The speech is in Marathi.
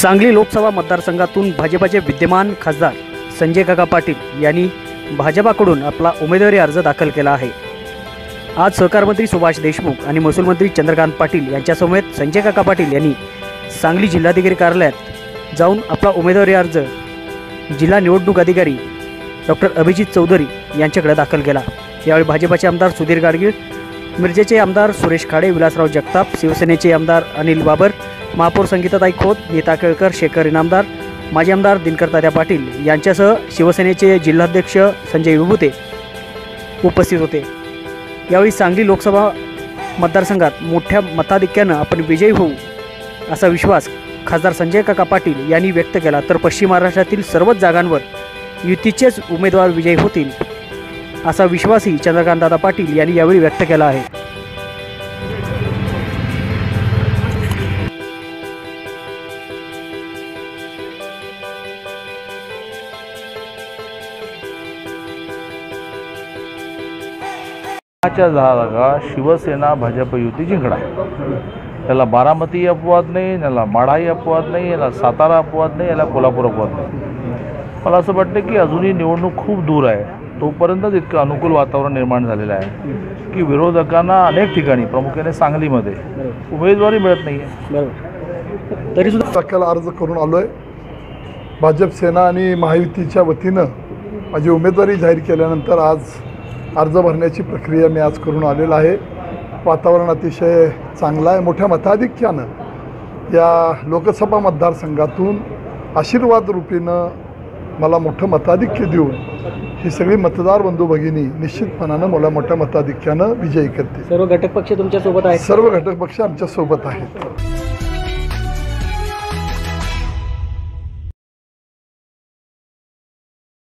सांगली लोकसभा मतदारसंघातून भाजपाचे विद्यमान खासदार संजय काका पाटील यांनी भाजपाकडून आपला उमेदवारी अर्ज दाखल केला आहे. आज सहकारमंत्री सुभाष देशमुख आणि महसूल मंत्री चंद्रकांत पाटील यांच्यासमवेत संजय काका पाटील यांनी सांगली जिल्हाधिकारी कार्यालयात जाऊन आपला उमेदवारी अर्ज जिल्हा निवडणूक अधिकारी डॉक्टर अभिजित चौधरी यांच्याकडे दाखल केला. यावेळी भाजपाचे आमदार सुधीर गाडगीळ मिरजेचे आमदार सुरेश खाडे विलासराव जगताप शिवसेनेचे आमदार अनिल बाबर महापौर संगीताताई खोत नीता केळकर शेखर इनामदार माजी आमदार दिनकर तात्या पाटील यांच्यासह शिवसेनेचे जिल्हाध्यक्ष संजय विभूते उपस्थित होते. यावेळी सांगली लोकसभा मतदारसंघात मोठ्या मताधिक्यानं आपण विजयी होऊ असा विश्वास खासदार संजय काका पाटील यांनी व्यक्त केला. तर पश्चिम महाराष्ट्रातील सर्वच जागांवर युतीचेच उमेदवार विजयी होतील असा विश्वासही चंद्रकांतदादा पाटील यांनी यावेळी व्यक्त केला आहे. च्या जागा शिवसेना भाजप युती जिंकणार. त्याला बारामती अपवाद नाही याला माढाई अपवाद नाही याला सातारा अपवाद नाही याला कोल्हापूर अपवाद नाही. मला असं वाटतं की अजूनही निवडणूक खूप दूर आहे. तोपर्यंतच इतकं अनुकूल वातावरण निर्माण झालेलं आहे की विरोधकांना अनेक ठिकाणी प्रामुख्याने सांगलीमध्ये उमेदवारी मिळत नाही आहे तरीसुद्धा तरी सुद्धा अर्ज करून आलो आहे भाजप सेना आणि महायुतीच्या वतीनं माझी उमेदवारी जाहीर केल्यानंतर आज अर्ज भरण्याची प्रक्रिया मी आज करून आलेला आहे. वातावरण अतिशय चांगलं आहे. मोठ्या मताधिक्यानं या लोकसभा मतदारसंघातून आशीर्वाद रूपीनं मला मोठं मताधिक्य देऊन ही सगळी मतदार बंधू भगिनी निश्चितपणानं मला मोठ्या मताधिक्यानं विजयी करते सर्व घटक पक्ष तुमच्यासोबत आहेत. सर्व घटक पक्ष आमच्यासोबत आहेत.